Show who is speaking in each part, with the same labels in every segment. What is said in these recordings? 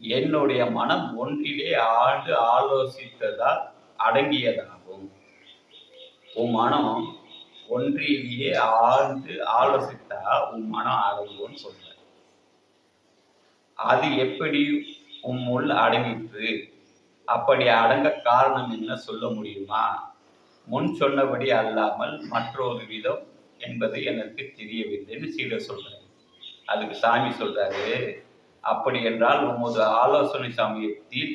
Speaker 1: என்னுடைய மனம் ஒன்றிலே ஆழ்ந்து ஆலோசித்ததால் அடங்கியதாகும். உன் மனம் ஒன்றிலேயே ஆழ்ந்து ஆலோசித்தா உன் மனம் அடங்கும்னு சொல்ற அது எப்படி உம்முள் அடங்கிற்று? அப்படி அடங்க காரணம் என்ன சொல்ல முடியுமா? முன் சொன்னபடி அல்லாமல் மற்றொரு விதம் என்பது எனக்கு தெரியவில்லைன்னு சீட சொல்றேன் அதுக்கு சாமி சொல்றாரு அப்படி என்றால் உமது ஆலோசனை சமயத்தில்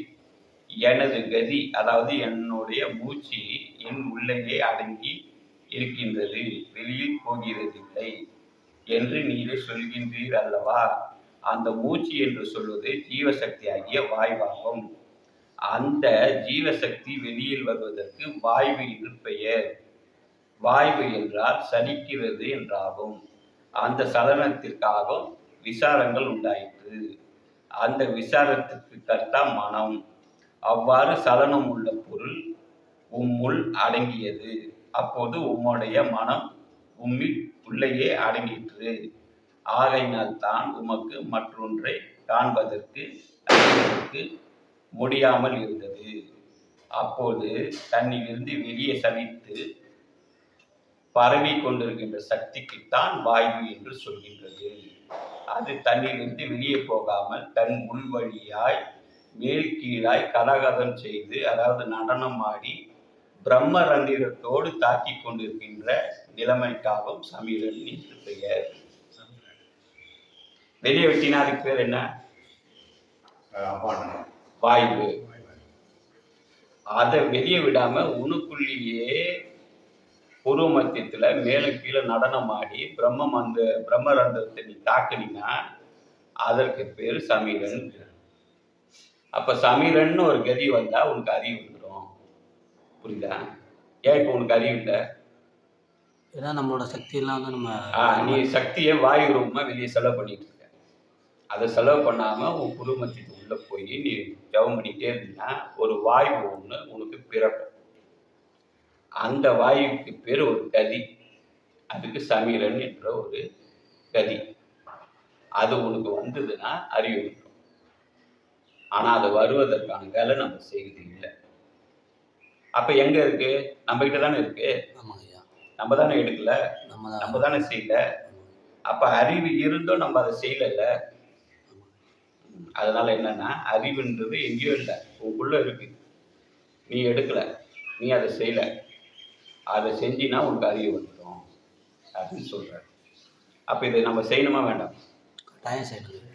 Speaker 1: எனது கதி அதாவது என்னுடைய மூச்சு என் உள்ளேயே அடங்கி இருக்கின்றது வெளியில் போகிறதில்லை என்று நீரே சொல்கின்றீர் அல்லவா? அந்த மூச்சு என்று சொல்வது ஜீவசக்தி ஆகிய வாய்வாகும். அந்த ஜீவசக்தி வெளியில் வருவதற்கு வாய்வு என்று பெயர். வாய்வு என்றால் சலிக்கிறது என்றாகும். அந்த சலனத்திற்காக விசாரங்கள் உண்டாயிற்று. அந்த விசாரத்திற்கு கர்த்தா மனம். அவ்வாறு சலனம் உள்ள பொருள் உம்முள் அடங்கியது. அப்போது உம்முடைய மனம் உம்மில் உள்ளேயே அடங்கிற்று. ஆகையினால் தான் உமக்கு மற்றொன்றை காண்பதற்கு அறிவதற்கு முடியாமல் இருந்தது. அப்போது தன்னிலிருந்து வெளியே சவித்து பரவி கொண்டிருக்கின்ற சக்திக்குத்தான் வாய்வு என்று சொல்கின்றது. அது தன்னிலிருந்து வெளியே போகாமல் தன் உள் வழியாய் மேல் கீழாய் கலகதம் செய்து அதாவது நடனம் ஆடி பிரம்ம ரந்திரத்தோடு தாக்கி கொண்டிருக்கின்ற நிலைமைக்காகவும் சமீரன் என்று பெயர். வெளியே விட்டினா அதுக்கு பேர் என்ன? வாய்வு. அதை வெளியே விடாம உனக்குள்ளேயே பூர்வ மத்தியத்துல மேல கீழே நடனம் ஆடி பிரம்மம் அந்த பிரம்மரந்தத்தை நீ தாக்குனீங்கன்னா அதற்கு பேர் சமீரன். அப்ப சமீரன் ஒரு கதி வந்தா உனக்கு அறிவு வந்துடும் புரியுதா? ஏன் இப்போ உனக்கு அறிவு இல்லை?
Speaker 2: ஏன்னா நம்மளோட சக்தியெல்லாம் வந்து நம்ம
Speaker 1: நீ சக்தியை வாயு ரூபமா வெளியே செலவு பண்ணிட்டு இருக்க. அதை செலவு பண்ணாம உன் குடும்பத்துக்கு உள்ள போய் நீ ஜெபம் பண்ணிட்டே இருந்தீங்கன்னா ஒரு வாயு ஒண்ணு உனக்கு பிறக்கும். அந்த வாயுக்கு பேர் ஒரு கதி. அதுக்கு சமீரன் என்ற ஒரு கதி. அது உனக்கு வந்ததுன்னா அறிவு வந்துடும் ஆனா அது வருவதற்கான வேலை நம்ம செய்யுது இல்லை. அப்ப எங்க இருக்கு? நம்ம கிட்ட தானே இருக்கு. நம்ம தானே எடுக்கல.
Speaker 2: நம்ம தான்.
Speaker 1: நம்ம தானே செய்யல. அப்ப அறிவு இருந்தும் நம்ம அதை செய்யலைல்ல. அதனால என்னன்னா அறிவுன்றது எங்கேயோ இல்லை. உனக்குள்ள இருக்கு. நீ எடுக்கல. நீ அதை செய்யல. அதை செஞ்சினா உனக்கு அறிவு வந்துடும் அப்படின்னு சொல்கிறார் அப்போ இதை நம்ம செய்யணுமா வேண்டாம்?
Speaker 2: கட்டாயம் செய்யணும்.